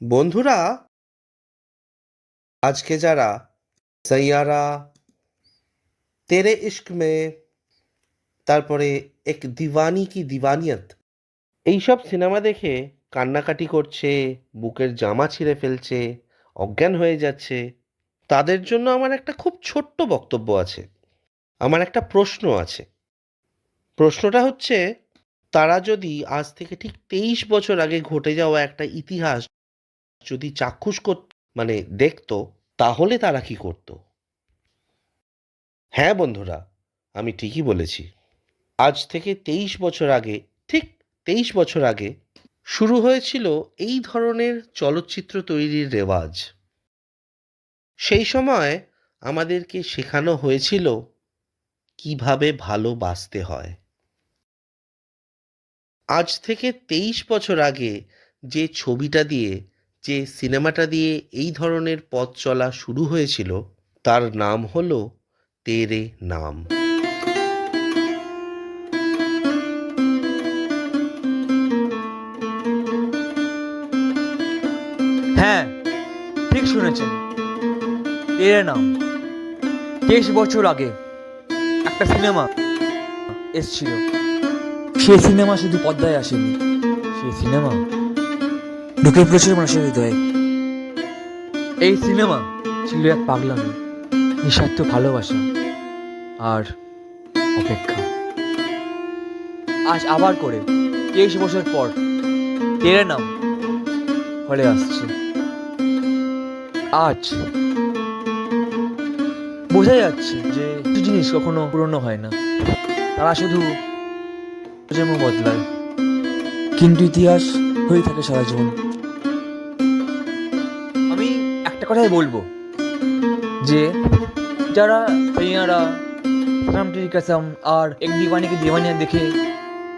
বন্ধুরা, আজকে যারা সৈয়ারা, তেরে ইশক মে, তারপরে এক দিওয়ানি কি দিওয়ানিয়ত এইসব সিনেমা দেখে কান্নাকাটি করছে, বুকের জামা ছিঁড়ে ফেলছে, অজ্ঞান হয়ে যাচ্ছে, তাদের জন্য আমার একটা খুব ছোট্ট বক্তব্য আছে। আমার একটা প্রশ্ন আছে। প্রশ্নটা হচ্ছে, তারা যদি আজ থেকে ঠিক তেইশ বছর আগে ঘটে যাওয়া একটা ইতিহাস যদি চাক্ষুষ কর মানে দেখতো, তাহলে তারা কি করত? হ্যাঁ বন্ধুরা, আমি ঠিকই বলেছি। আজ থেকে তেইশ বছর আগে, ঠিক তেইশ বছর আগে শুরু হয়েছিল এই ধরনের চলচ্চিত্র তৈরির রেওয়াজ। সেই সময় আমাদেরকে শেখানো হয়েছিল কীভাবে ভালোবাসতে হয়। আজ থেকে তেইশ বছর আগে যে ছবিটা দিয়ে যে সিনেমাটা দিয়ে এই ধরনের পথ চলা শুরু হয়েছিল, তার নাম হলো তেরে নাম। হ্যাঁ ঠিক শুনেছেন। এর নাম। তেইশ বছর আগে একটা সিনেমা এসছিল। সে সিনেমা শুধু পর্দায় আসেনি সেই সিনেমা ঢুকে প্রচুর মানুষের হৃদয়ে। এই সিনেমা ছিল এক পাগলামি নিঃস্বার্থ ভালোবাসা আর অপেক্ষা। আজ আবার করে তেইশ বছর পর তেরে নাম হলে আসছে। আজ বোঝা যাচ্ছে যে কিছু জিনিস কখনো পুরনো হয় না। তারা শুধু প্রজন্ম বদলায়। কিন্তু ইতিহাস হয়ে থাকে সারা জীবন। একটা কথাই বলব যে যারা ইয়ারা সালাম টিরি কাসাম আর এক দিওয়ানিকে দিওয়ানিয়া দেখে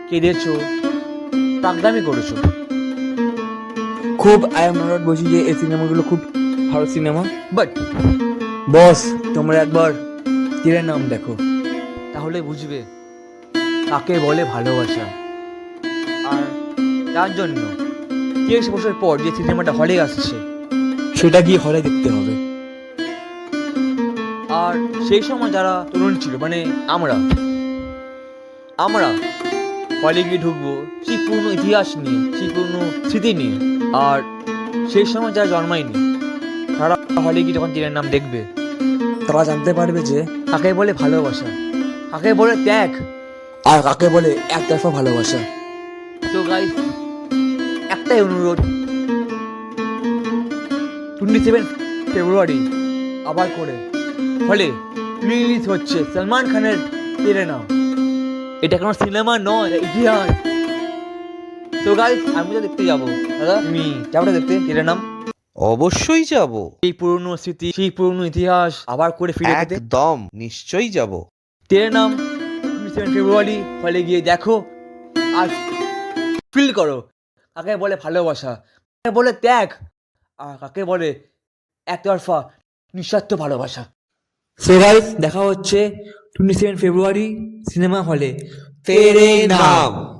কেঁদেছো পাগলামি করেছ। খুব আই এম নট বলছি যে এই সিনেমাগুলো খুব ভালো সিনেমা। বাট বস তোমরা একবার তীরের নাম দেখো। তাহলে বুঝবে কাকে বলে ভালোবাসা। আর তার জন্য তিরিশ বছর পর যে সিনেমাটা হলে আসছে সেটা গিয়ে হলে দেখতে হবে। আর সেই সময় যারা তরুণ ছিল মানে আমরা আমরা হলে গিয়ে ঢুকবো সেই পুরনো ইতিহাস নিয়ে, সেই পুরনো স্মৃতি নিয়ে। আর সেই সময় যারা জন্মায়নি তারা হলে গিয়ে যখন তীরের নাম দেখবে, তারা জানতে পারবে যে কাকে বলে ভালোবাসা, কাকে বলে ত্যাগ, আর কাকে বলে একতরফা ভালোবাসা। তো গাইস একটাই অনুরোধ টোয়েন্টি সেভেন ফেব্রুয়ারি আবার করে। ফলে রিলিজ হচ্ছে সলমান খানের তেরে নাম এটা কোনো সিনেমা নয় ইতিহাস। তো গাইস আমি তো দেখতে যাব। দাদা তুমি যাব দেখতে তেরে নাম? অবশ্যই যাব। সেই পুরনো স্মৃতি সেই পুরনো ইতিহাস আবার করে ফিরে একদম নিশ্চয়ই যাব। তেরে নাম সেভেন ফেব্রুয়ারি ফলে গিয়ে দেখো আর ফিল করো। কাকে বলে ভালোবাসা? কাকে বলে ত্যাগ? আর কাকে বলে? একতরফা নিঃস্বার্থ ভালোবাসা। সো গাইস দেখা হচ্ছে টোয়েন্টি সেভেন ফেব্রুয়ারি সিনেমা হলে। ফেরে নাম।